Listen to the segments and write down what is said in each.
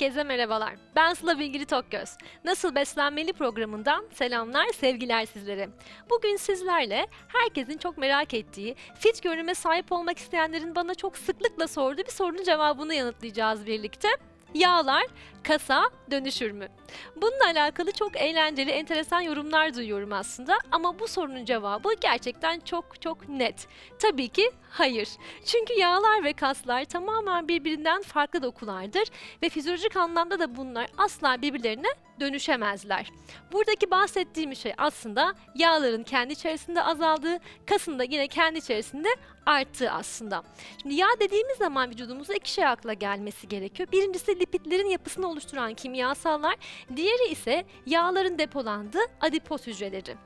Herkese merhabalar. Ben Sıla Bilgili Tokgöz. Nasıl Beslenmeli programından selamlar, sevgiler sizlere. Bugün sizlerle herkesin çok merak ettiği, fit görünüme sahip olmak isteyenlerin bana çok sıklıkla sorduğu bir sorunun cevabını yanıtlayacağız birlikte. Yağlar kasa dönüşür mü? Bununla alakalı çok eğlenceli, enteresan yorumlar duyuyorum aslında ama bu sorunun cevabı gerçekten çok çok net. Tabii ki hayır. Çünkü yağlar ve kaslar tamamen birbirinden farklı dokulardır ve fizyolojik anlamda da bunlar asla birbirlerine dönüşemezler. Buradaki bahsettiğim şey aslında yağların kendi içerisinde azaldığı, kasın da yine kendi içerisinde arttığı aslında. Şimdi yağ dediğimiz zaman vücudumuza iki şey akla gelmesi gerekiyor. Birincisi lipidlerin yapısını oluşturan kimyasallar, diğeri ise yağların depolandığı adipos hücreleri.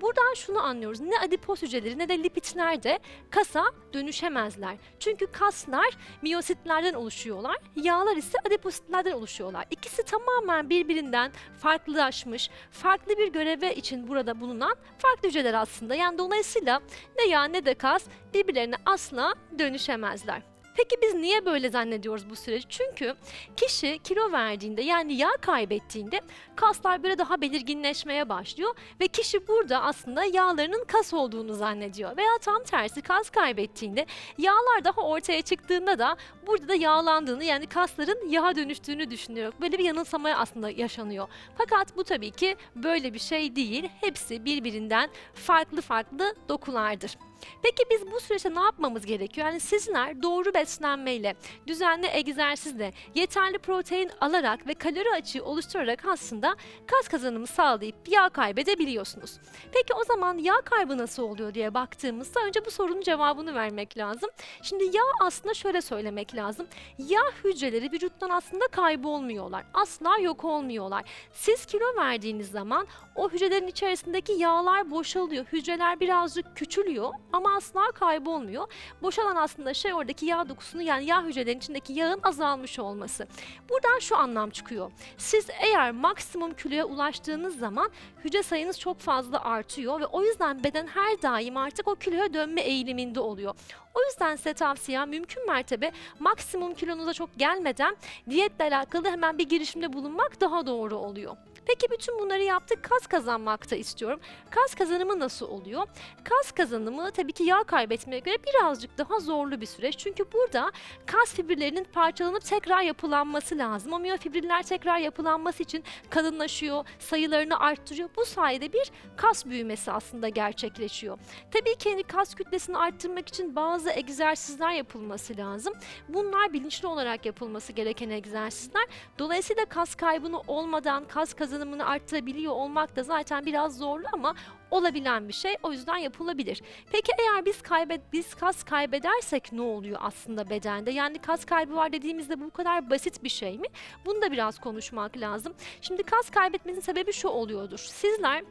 Buradan şunu anlıyoruz. Ne adipos hücreleri ne de lipidler de kasa dönüşemezler. Çünkü kaslar miyositlerden oluşuyorlar. Yağlar ise adipositlerden oluşuyorlar. İkisi tamamen birbirinden farklılaşmış, farklı bir göreve için burada bulunan farklı hücreler aslında. Yani dolayısıyla ne yağ ne de kas birbirlerine asla dönüşemezler. Peki biz niye böyle zannediyoruz bu süreci? Çünkü kişi kilo verdiğinde yani yağ kaybettiğinde kaslar böyle daha belirginleşmeye başlıyor ve kişi burada aslında yağlarının kas olduğunu zannediyor. Veya tam tersi kas kaybettiğinde yağlar daha ortaya çıktığında da burada da yağlandığını yani kasların yağa dönüştüğünü düşünüyor. Böyle bir yanılsamaya aslında yaşanıyor. Fakat bu tabii ki böyle bir şey değil. Hepsi birbirinden farklı farklı dokulardır. Peki biz bu süreçte ne yapmamız gerekiyor? Yani sizler doğru beslenmeyle, düzenli egzersizle, yeterli protein alarak ve kalori açığı oluşturarak aslında kas kazanımı sağlayıp yağ kaybedebiliyorsunuz. Peki o zaman yağ kaybı nasıl oluyor diye baktığımızda önce bu sorunun cevabını vermek lazım. Şimdi yağ aslında şöyle söylemek lazım. Yağ hücreleri vücuttan aslında kaybolmuyorlar. Asla yok olmuyorlar. Siz kilo verdiğiniz zaman o hücrelerin içerisindeki yağlar boşalıyor. Hücreler birazcık küçülüyor ama asla kaybolmuyor. Boşalan aslında şey oradaki yağ dokusunu yani yağ hücrelerinin içindeki yağın azalmış olması. Buradan şu anlam çıkıyor. Siz eğer maksimum kiloya ulaştığınız zaman hücre sayınız çok fazla artıyor ve o yüzden beden her daim artık o kiloya dönme eğiliminde oluyor. O yüzden size tavsiyem mümkün mertebe maksimum kilonuza çok gelmeden diyetle alakalı hemen bir girişimde bulunmak daha doğru oluyor. Peki bütün bunları yaptık. Kas kazanmakta istiyorum. Kas kazanımı nasıl oluyor? Kas kazanımı tabii ki yağ kaybetmeye göre birazcık daha zorlu bir süreç. Çünkü burada kas fiberlerinin parçalanıp tekrar yapılanması lazım. O miyofibriller tekrar yapılanması için kalınlaşıyor, sayılarını arttırıyor. Bu sayede bir kas büyümesi aslında gerçekleşiyor. Tabii ki hani kas kütlesini arttırmak için bazı egzersizler yapılması lazım. Bunlar bilinçli olarak yapılması gereken egzersizler. Dolayısıyla kas kaybını olmadan kas kazanımını arttırabiliyor olmak da zaten biraz zorlu ama olabilen bir şey. O yüzden yapılabilir. Peki eğer biz kaybet biz kas kaybedersek ne oluyor aslında bedende? Yani kas kaybı var dediğimizde bu kadar basit bir şey mi? Bunu da biraz konuşmak lazım. Şimdi kas kaybetmesinin sebebi şu oluyordur. Sizler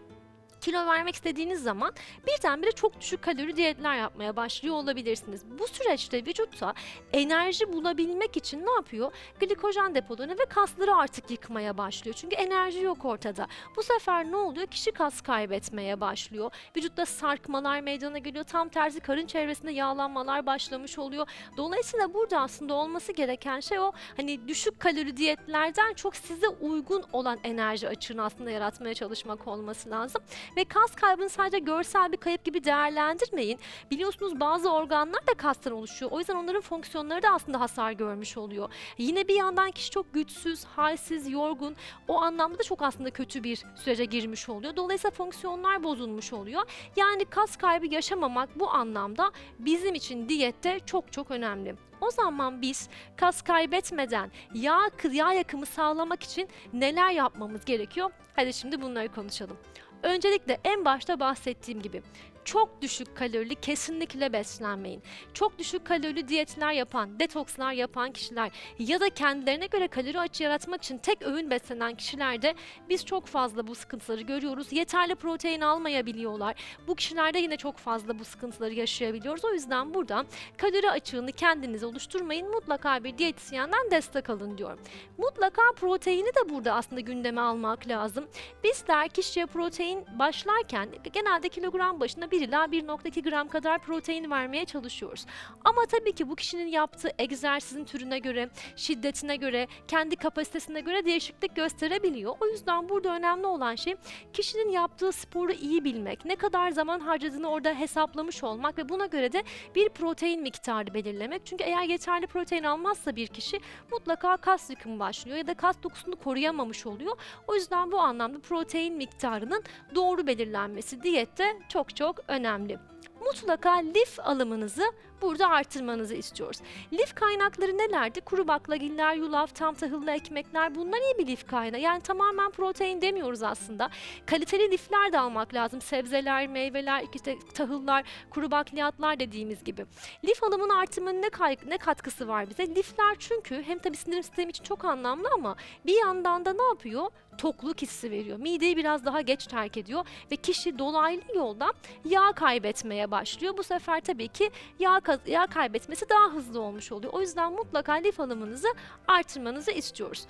kilo vermek istediğiniz zaman birdenbire çok düşük kalori diyetler yapmaya başlıyor olabilirsiniz. Bu süreçte vücutta enerji bulabilmek için ne yapıyor? Glikojen depolarını ve kasları artık yıkmaya başlıyor. Çünkü enerji yok ortada. Bu sefer ne oluyor? Kişi kas kaybetmeye başlıyor. Vücutta sarkmalar meydana geliyor. Tam tersi karın çevresinde yağlanmalar başlamış oluyor. Dolayısıyla burada aslında olması gereken şey o hani düşük kalori diyetlerden çok size uygun olan enerji açığını aslında yaratmaya çalışmak olması lazım. Ve kas kaybını sadece görsel bir kayıp gibi değerlendirmeyin. Biliyorsunuz bazı organlar da kastan oluşuyor. O yüzden onların fonksiyonları da aslında hasar görmüş oluyor. Yine bir yandan kişi çok güçsüz, halsiz, yorgun. O anlamda da çok aslında kötü bir sürece girmiş oluyor. Dolayısıyla fonksiyonlar bozulmuş oluyor. Yani kas kaybı yaşamamak bu anlamda bizim için diyette çok çok önemli. O zaman biz kas kaybetmeden yağ, yağ yakımı sağlamak için neler yapmamız gerekiyor? Hadi şimdi bunları konuşalım. Öncelikle en başta bahsettiğim gibi çok düşük kalorili kesinlikle beslenmeyin. Çok düşük kalorili diyetler yapan, detokslar yapan kişiler ya da kendilerine göre kalori açığı yaratmak için tek öğün beslenen kişilerde biz çok fazla bu sıkıntıları görüyoruz. Yeterli protein almayabiliyorlar. Bu kişilerde yine çok fazla bu sıkıntıları yaşayabiliyoruz. O yüzden burada kalori açığını kendiniz oluşturmayın. Mutlaka bir diyetisyenden destek alın diyorum. Mutlaka proteini de burada aslında gündeme almak lazım. Bizler kişiye protein başlarken genelde kilogram başına 1 ila 1.2 gram kadar protein vermeye çalışıyoruz. Ama tabii ki bu kişinin yaptığı egzersizin türüne göre, şiddetine göre, kendi kapasitesine göre değişiklik gösterebiliyor. O yüzden burada önemli olan şey kişinin yaptığı sporu iyi bilmek, ne kadar zaman harcadığını orada hesaplamış olmak ve buna göre de bir protein miktarı belirlemek. Çünkü eğer yeterli protein almazsa bir kişi mutlaka kas yıkımı başlıyor ya da kas dokusunu koruyamamış oluyor. O yüzden bu anlamda protein miktarının doğru belirlenmesi diyette çok çok önemli. Mutlaka lif alımınızı burada artırmanızı istiyoruz. Lif kaynakları nelerdi? Kuru baklagiller, yulaf, tam tahıllı ekmekler bunlar iyi bir lif kaynağı. Yani tamamen protein demiyoruz aslında. Kaliteli lifler de almak lazım. Sebzeler, meyveler, işte tahıllar, kuru bakliyatlar dediğimiz gibi. Lif alımının artırmanın ne, kay- ne katkısı var bize? Lifler çünkü hem tabii sindirim sistemi için çok anlamlı ama bir yandan da ne yapıyor? Tokluk hissi veriyor. Mideyi biraz daha geç terk ediyor ve kişi dolaylı yoldan yağ kaybetmeye başlıyor. Bu sefer tabii ki yağ, yağ kaybetmesi daha hızlı olmuş oluyor. O yüzden mutlaka lif alımınızı artırmanızı istiyoruz.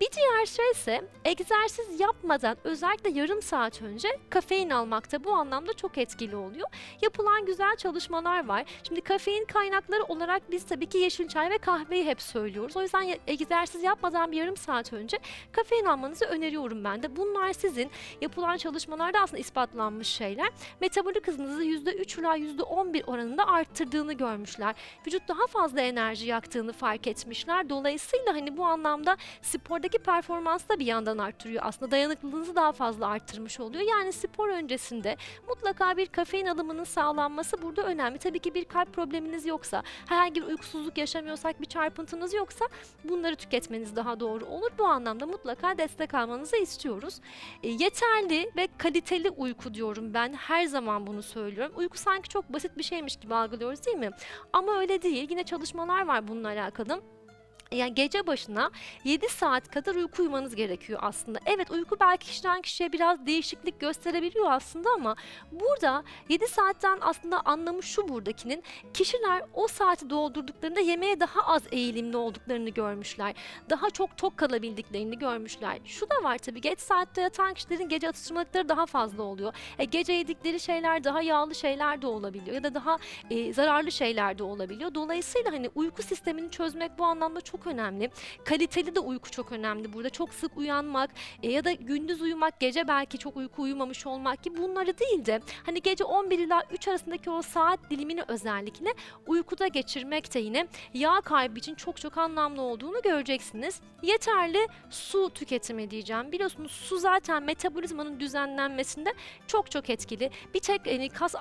Bir diğer şey ise egzersiz yapmadan özellikle yarım saat önce kafein almakta bu anlamda çok etkili oluyor. Yapılan güzel çalışmalar var. Şimdi kafein kaynakları olarak biz tabii ki yeşil çay ve kahveyi hep söylüyoruz. O yüzden egzersiz yapmadan bir yarım saat önce kafein almanızı öneriyorum ben de. Bunlar sizin yapılan çalışmalarda aslında ispatlanmış şeyler. Metabolik hızınızı %3 ila %11 oranında arttırdığını görmüşler. Vücut daha fazla enerji yaktığını fark etmişler. Dolayısıyla hani bu anlamda spordaki performansı da bir yandan arttırıyor. Aslında dayanıklılığınızı daha fazla arttırmış oluyor. Yani spor öncesinde mutlaka bir kafein alımının sağlanması burada önemli. Tabii ki bir kalp probleminiz yoksa, herhangi bir uykusuzluk yaşamıyorsak, bir çarpıntınız yoksa bunları tüketmeniz daha doğru olur. Bu anlamda mutlaka destek almanızı istiyoruz. E, yeterli ve kaliteli uyku diyorum ben. Her zaman bunu söylüyorum. Uyku sanki çok basit bir şeymiş gibi algılıyoruz değil mi? Ama öyle değil. Yine çalışmalar var bununla alakalı. Yani gece başına 7 saat kadar uyku uyumanız gerekiyor aslında. Evet uyku belki kişiden kişiye biraz değişiklik gösterebiliyor aslında ama burada 7 saatten aslında anlamı şu buradakinin kişiler o saati doldurduklarında yemeğe daha az eğilimli olduklarını görmüşler. Daha çok tok kalabildiklerini görmüşler. Şu da var tabii geç saatte yatan kişilerin gece atıştırmalıkları daha fazla oluyor. E, gece yedikleri şeyler daha yağlı şeyler de olabiliyor ya da daha e, zararlı şeyler de olabiliyor. Dolayısıyla hani uyku sistemini çözmek bu anlamda çok önemli. Kaliteli de uyku çok önemli burada. Çok sık uyanmak e, ya da gündüz uyumak, gece belki çok uyku uyumamış olmak gibi bunları değil de hani gece 11 ila 3 arasındaki o saat dilimini özellikle uykuda geçirmek de yine yağ kaybı için çok çok anlamlı olduğunu göreceksiniz. Yeterli su tüketimi diyeceğim. Biliyorsunuz su zaten metabolizmanın düzenlenmesinde çok çok etkili. Bir tek yani kas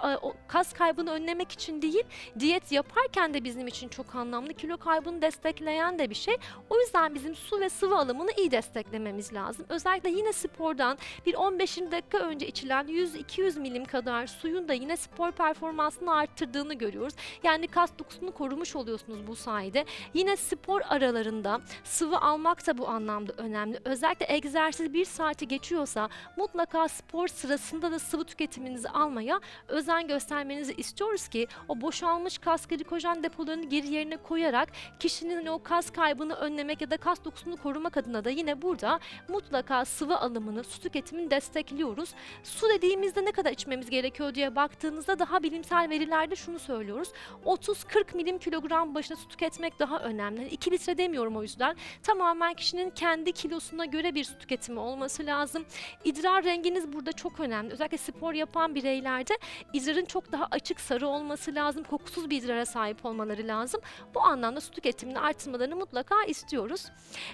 kas kaybını önlemek için değil, diyet yaparken de bizim için çok anlamlı. Kilo kaybını destekleyen de bir şey. O yüzden bizim su ve sıvı alımını iyi desteklememiz lazım. Özellikle yine spordan bir 15-20 dakika önce içilen 100-200 milim kadar suyun da yine spor performansını arttırdığını görüyoruz. Yani kas dokusunu korumuş oluyorsunuz bu sayede. Yine spor aralarında sıvı almak da bu anlamda önemli. Özellikle egzersiz bir saati geçiyorsa mutlaka spor sırasında da sıvı tüketiminizi almaya özen göstermenizi istiyoruz ki o boşalmış kas glikojen depolarını geri yerine koyarak kişinin o kas kaybını önlemek ya da kas dokusunu korumak adına da yine burada mutlaka sıvı alımını, su tüketimini destekliyoruz. Su dediğimizde ne kadar içmemiz gerekiyor diye baktığınızda daha bilimsel verilerde şunu söylüyoruz. 30-40 milim kilogram başına su tüketmek daha önemli. 2 litre demiyorum o yüzden. Tamamen kişinin kendi kilosuna göre bir su tüketimi olması lazım. İdrar renginiz burada çok önemli. Özellikle spor yapan bireylerde idrarın çok daha açık sarı olması lazım. Kokusuz bir idrara sahip olmaları lazım. Bu anlamda su tüketimini artırmalarını mutlaka istiyoruz.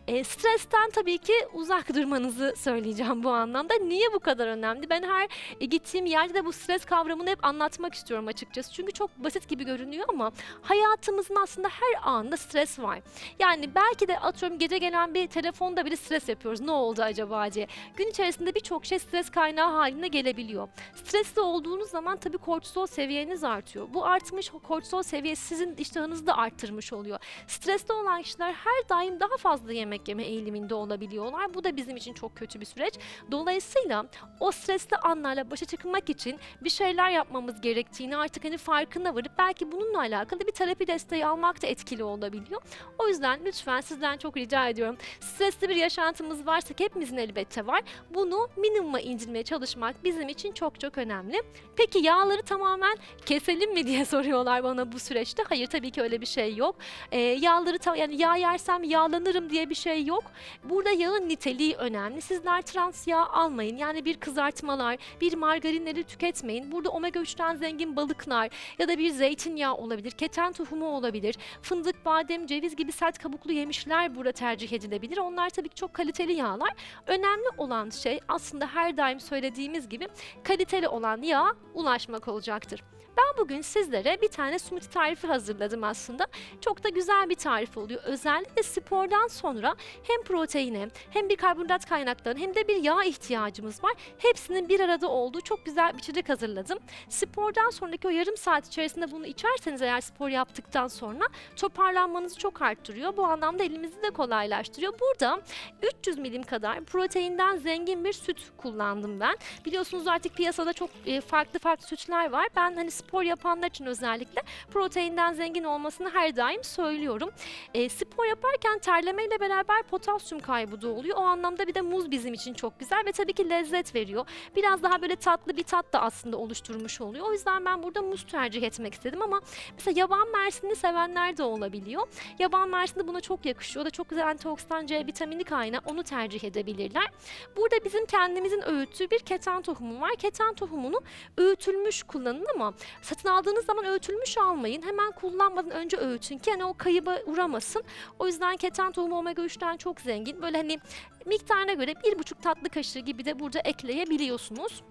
E, stresten tabii ki uzak durmanızı söyleyeceğim bu anlamda. Niye bu kadar önemli? Ben her e, gittiğim yerde de bu stres kavramını hep anlatmak istiyorum açıkçası. Çünkü çok basit gibi görünüyor ama hayatımızın aslında her anında stres var. Yani belki de atıyorum gece gelen bir telefonda bile stres yapıyoruz. Ne oldu acaba diye. Gün içerisinde birçok şey stres kaynağı haline gelebiliyor. Stresli olduğunuz zaman tabii kortisol seviyeniz artıyor. Bu artmış kortisol seviyesi sizin iştahınızı da arttırmış oluyor. Stresli olan kişiler kişiler her daim daha fazla yemek yeme eğiliminde olabiliyorlar. Bu da bizim için çok kötü bir süreç. Dolayısıyla o stresli anlarla başa çıkmak için bir şeyler yapmamız gerektiğini artık hani farkına varıp belki bununla alakalı bir terapi desteği almak da etkili olabiliyor. O yüzden lütfen sizden çok rica ediyorum. Stresli bir yaşantımız varsa hepimizin elbette var. Bunu minimuma indirmeye çalışmak bizim için çok çok önemli. Peki yağları tamamen keselim mi diye soruyorlar bana bu süreçte. Hayır tabii ki öyle bir şey yok. Ee, yağları yani yağ yersem yağlanırım diye bir şey yok. Burada yağın niteliği önemli. Sizler trans yağ almayın. Yani bir kızartmalar, bir margarinleri tüketmeyin. Burada omega 3'ten zengin balıklar ya da bir zeytinyağı olabilir, keten tohumu olabilir. Fındık, badem, ceviz gibi sert kabuklu yemişler burada tercih edilebilir. Onlar tabii ki çok kaliteli yağlar. Önemli olan şey aslında her daim söylediğimiz gibi kaliteli olan yağa ulaşmak olacaktır. Ben bugün sizlere bir tane smoothie tarifi hazırladım aslında. Çok da güzel bir tarif oluyor. Özellikle spordan sonra hem proteine hem bir karbonhidrat kaynaklarına hem de bir yağ ihtiyacımız var. Hepsinin bir arada olduğu çok güzel bir içecek hazırladım. Spordan sonraki o yarım saat içerisinde bunu içerseniz eğer spor yaptıktan sonra toparlanmanızı çok arttırıyor. Bu anlamda elimizi de kolaylaştırıyor. Burada 300 milim kadar proteinden zengin bir süt kullandım ben. Biliyorsunuz artık piyasada çok e, farklı farklı sütler var. Ben hani spor yapanlar için özellikle proteinden zengin olmasını her daim söylüyorum. E, spor yaparken terlemeyle beraber potasyum kaybı da oluyor. O anlamda bir de muz bizim için çok güzel ve tabii ki lezzet veriyor. Biraz daha böyle tatlı bir tat da aslında oluşturmuş oluyor. O yüzden ben burada muz tercih etmek istedim ama mesela yaban mersini sevenler de olabiliyor. Yaban mersini buna çok yakışıyor. O da çok güzel antioksidan C vitamini kaynağı. Onu tercih edebilirler. Burada bizim kendimizin öğüttüğü bir keten tohumu var. Keten tohumunu öğütülmüş kullanın ama satın aldığınız zaman öğütülmüş almayın. Hemen kullanmadan önce öğütün ki hani o kayıba uğramasın. O yüzden keten tohumu omega 3'ten çok zengin. Böyle hani miktarına göre bir buçuk tatlı kaşığı gibi de burada ekleyebiliyorsunuz.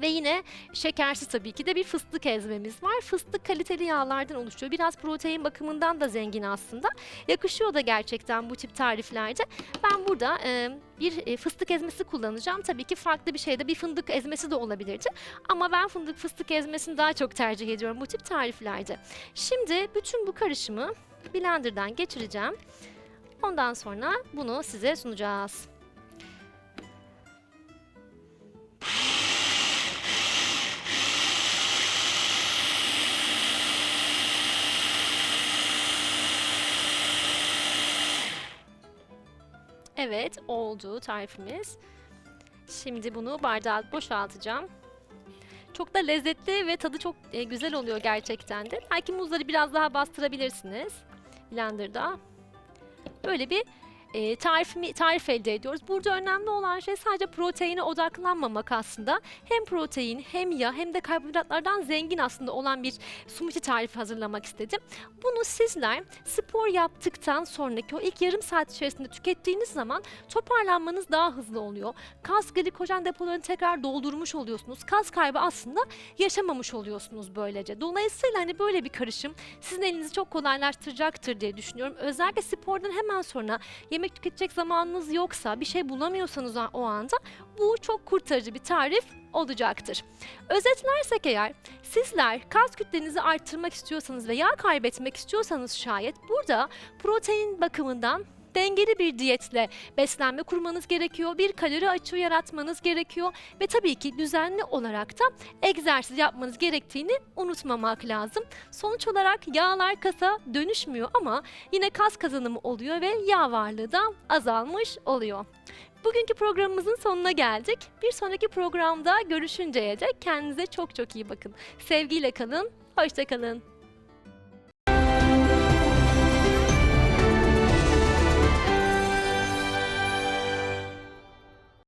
Ve yine şekersiz tabii ki de bir fıstık ezmemiz var. Fıstık kaliteli yağlardan oluşuyor. Biraz protein bakımından da zengin aslında. Yakışıyor da gerçekten bu tip tariflerde. Ben burada e, bir e, fıstık ezmesi kullanacağım. Tabii ki farklı bir şeyde bir fındık ezmesi de olabilirdi. Ama ben fındık fıstık ezmesini daha çok tercih ediyorum bu tip tariflerde. Şimdi bütün bu karışımı blenderdan geçireceğim. Ondan sonra bunu size sunacağız. Evet, oldu tarifimiz. Şimdi bunu bardağa boşaltacağım. Çok da lezzetli ve tadı çok e, güzel oluyor gerçekten de. Belki muzları biraz daha bastırabilirsiniz blenderda. Böyle bir e, tarif, tarif elde ediyoruz. Burada önemli olan şey sadece proteine odaklanmamak aslında. Hem protein hem yağ hem de karbonhidratlardan zengin aslında olan bir smoothie tarifi hazırlamak istedim. Bunu sizler spor yaptıktan sonraki o ilk yarım saat içerisinde tükettiğiniz zaman toparlanmanız daha hızlı oluyor. Kas glikojen depolarını tekrar doldurmuş oluyorsunuz. Kas kaybı aslında yaşamamış oluyorsunuz böylece. Dolayısıyla hani böyle bir karışım sizin elinizi çok kolaylaştıracaktır diye düşünüyorum. Özellikle spordan hemen sonra yemek tüketecek zamanınız yoksa, bir şey bulamıyorsanız o anda bu çok kurtarıcı bir tarif olacaktır. Özetlersek eğer sizler kas kütlenizi arttırmak istiyorsanız ve yağ kaybetmek istiyorsanız şayet burada protein bakımından dengeli bir diyetle beslenme kurmanız gerekiyor. Bir kalori açığı yaratmanız gerekiyor ve tabii ki düzenli olarak da egzersiz yapmanız gerektiğini unutmamak lazım. Sonuç olarak yağlar kasa dönüşmüyor ama yine kas kazanımı oluyor ve yağ varlığı da azalmış oluyor. Bugünkü programımızın sonuna geldik. Bir sonraki programda görüşünceye dek kendinize çok çok iyi bakın. Sevgiyle kalın, hoşça kalın.